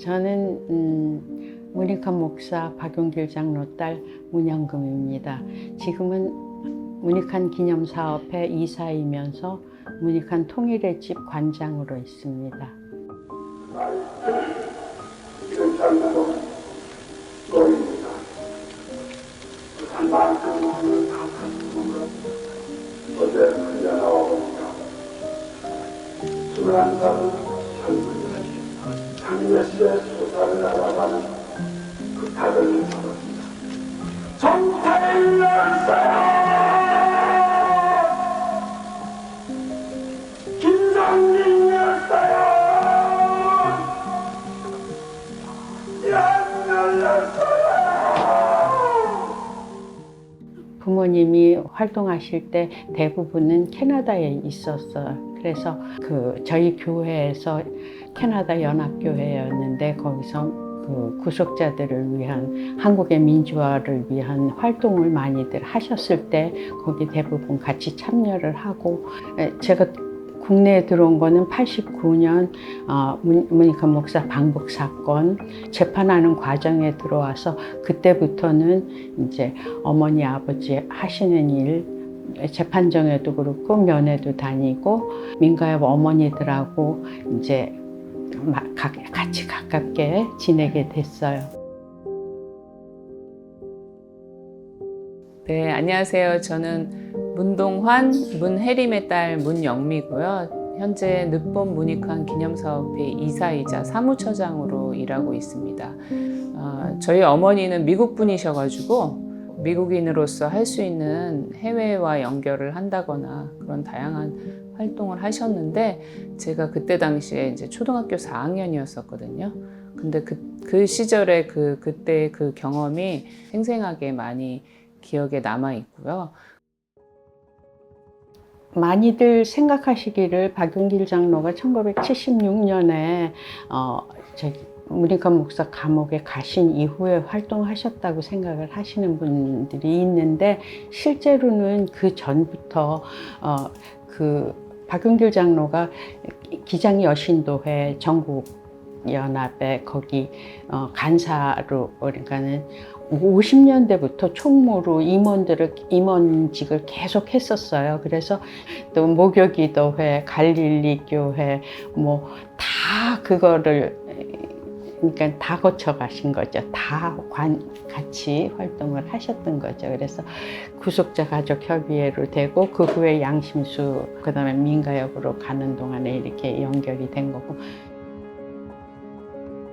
저는 음, 문익환 목사 박용길 장로 딸 문영금입니다. 지금은 문익환 기념사업회 이사이면서 문익환 통일의 집 관장으로 있습니다. 장면도 보 부모님이 활동하실 때 대부분은 캐나다에 있었어요. 그래서 그 저희 교회에서 캐나다 연합교회였는데 거기서 그 구속자들을 위한 한국의 민주화를 위한 활동을 많이들 하셨을 때 거기 대부분 같이 참여를 하고 에, 제가 국내에 들어온 거는 89년 어, 문- 문익환 목사 방북 사건 재판하는 과정에 들어와서 그때부터는 이제 어머니 아버지 하시는 일 재판정에도 그렇고 면회도 다니고 민가협 어머니들하고 이제 같이 가깝게 지내게 됐어요. 네, 안녕하세요. 저는 문동환, 문혜림의 딸 문영미고요. 현재 늦봄 문익환 기념사업회 이사이자 사무처장으로 일하고 있습니다. 어, 저희 어머니는 미국 분이셔가지고 미국인으로서 할 수 있는 해외와 연결을 한다거나 그런 다양한 활동을 하셨는데 제가 그때 당시에 이제 초등학교 4학년이었었거든요. 근데 그, 그 시절에 그, 그때 그 경험이 생생하게 많이 기억에 남아 있고요. 많이들 생각하시기를 박용길 장로가 1976년에 어, 저기 문익환 목사 감옥에 가신 이후에 활동하셨다고 생각을 하시는 분들이 있는데 실제로는 그 전부터 어, 그 박용길 장로가 기장 여신도회 전국 연합에 거기 어, 간사로 그러니까는 50년대부터 총무로 임원들을 임원직을 계속 했었어요. 그래서 또 목요기도회, 갈릴리 교회 뭐 다 그거를 그러니까 다 거쳐 가신 거죠. 다 관, 같이 활동을 하셨던 거죠. 그래서 구속자 가족 협의회로 되고 그 후에 양심수 그다음에 민가역으로 가는 동안에 이렇게 연결이 된 거고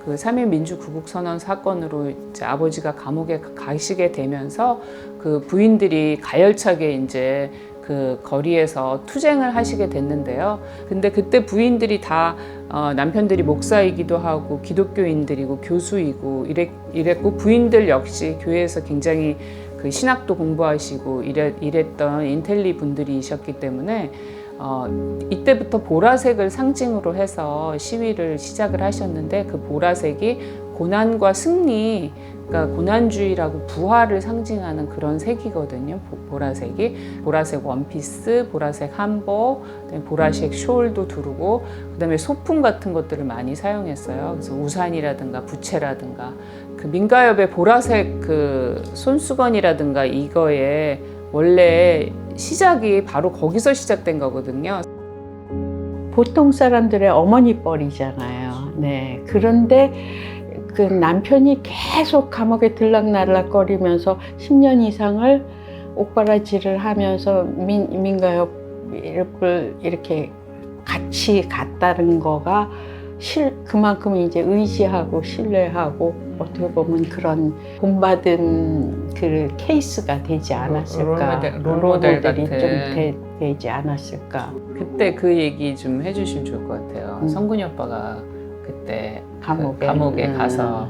그3.1 민주구국 선언 사건으로 이제 아버지가 감옥에 가시게 되면서 그 부인들이 가열차게 이제 그 거리에서 투쟁을 하시게 됐는데요. 근데 그때 부인들이 다 어, 남편들이 목사이기도 하고 기독교인들이고 교수이고 이랬, 이랬고 부인들 역시 교회에서 굉장히 그 신학도 공부하시고 이랬, 이랬던 인텔리 분들이셨기 때문에 어, 이때부터 보라색을 상징으로 해서 시위를 시작을 하셨는데 그 보라색이 고난과 승리, 그러니까 고난주의라고 부활을 상징하는 그런 색이거든요. 보- 보라색이 보라색 원피스, 보라색 한복, 보라색 숄도 두르고 그다음에 소품 같은 것들을 많이 사용했어요. 그래서 우산이라든가 부채라든가 그 민가협의 보라색 그 손수건이라든가 이거에 원래 시작이 바로 거기서 시작된 거거든요. 보통 사람들의 어머니 뻘이잖아요. 네. 그런데 그 남편이 계속 감옥에 들락날락거리면서 10년 이상을 옥바라지를 하면서 민, 민가협을 이렇게 같이 갔다는 거가 실, 그만큼 이제 의지하고 신뢰하고 어떻게 보면 그런 본받은 그 케이스가 되지 않았을까. 롤모델- 롤모델 롤모델이 같은. 좀 되, 되지 않았을까. 그때 그 얘기 좀 해주시면 좋을 것 같아요. 음. 성근이 오빠가 그때 감옥에, 그 감옥에 음. 가서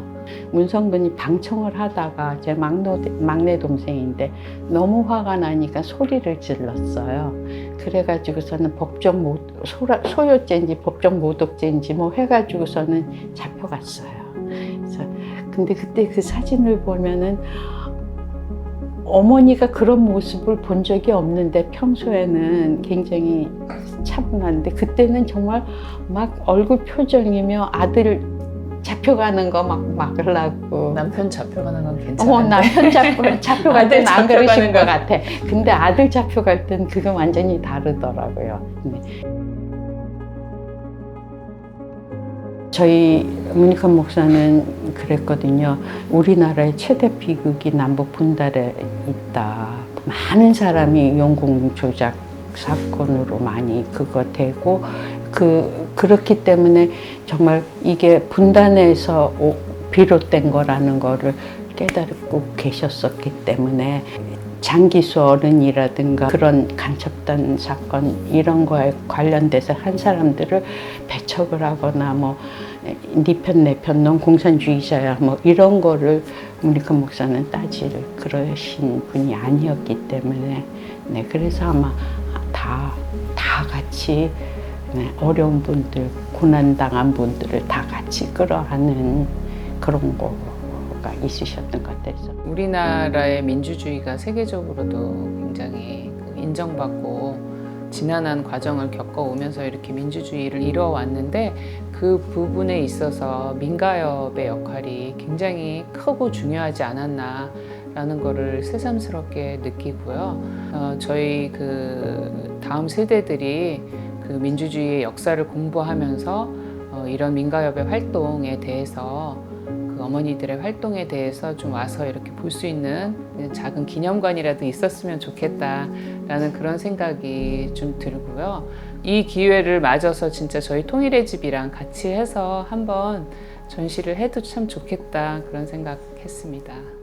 문성근이 방청을 하다가 제 막내, 막내 동생인데 너무 화가 나니까 소리를 질렀어요. 그래가지고서는 법정 모, 소라, 소요죄인지 법정 모독죄인지 뭐 해가지고서는 잡혀갔어요. 그래서 근데 그때 그 사진을 보면은 어머니가 그런 모습을 본 적이 없는데 평소에는 굉장히 차분한데 그때는 정말 막 얼굴 표정이며 아들 잡혀가는 거 막 막으려고 남편 잡혀가는 건 괜찮아요. 어, 남편 잡혀, 잡혀갈 때는 안 그러신 것 건. 같아. 근데 아들 잡혀갈 땐 그게 완전히 다르더라고요. 네. 저희 문익환 목사는 그랬거든요. 우리나라의 최대 비극이 남북 분달에 있다. 많은 사람이 영공 조작 사건으로 많이 그거 되고 그 그렇기 때문에 정말 이게 분단에서 오- 비롯된 거라는 거를 깨달고 계셨었기 때문에 장기수 어른이라든가 그런 간첩단 사건 이런 거에 관련돼서 한 사람들을 배척을 하거나 뭐 니편내편 넌 공산주의자야 뭐 이런 거를 문리큰 목사는 따지를 그러신 분이 아니었기 때문에 네 그래서 아마 다 다 같이 네, 어려운 분들 고난당한 분들을 다 같이 끌어안는 그런 거가 있으셨던 것 같아서 우리나라의 민주주의가 세계적으로도 굉장히 그 인정받고 지난한 과정을 겪어오면서 이렇게 민주주의를 이뤄왔는데 그 부분에 있어서 민가협의 역할이 굉장히 크고 중요하지 않았나 라는 거를 새삼스럽게 느끼고요. 어, 저희 그 다음 세대들이 그 민주주의의 역사를 공부하면서 어, 이런 민가협의 활동에 대해서 그 어머니들의 활동에 대해서 좀 와서 이렇게 볼 수 있는 작은 기념관이라도 있었으면 좋겠다라는 그런 생각이 좀 들고요. 이 기회를 맞아서 진짜 저희 통일의 집이랑 같이 해서 한번 전시를 해도 참 좋겠다 그런 생각했습니다.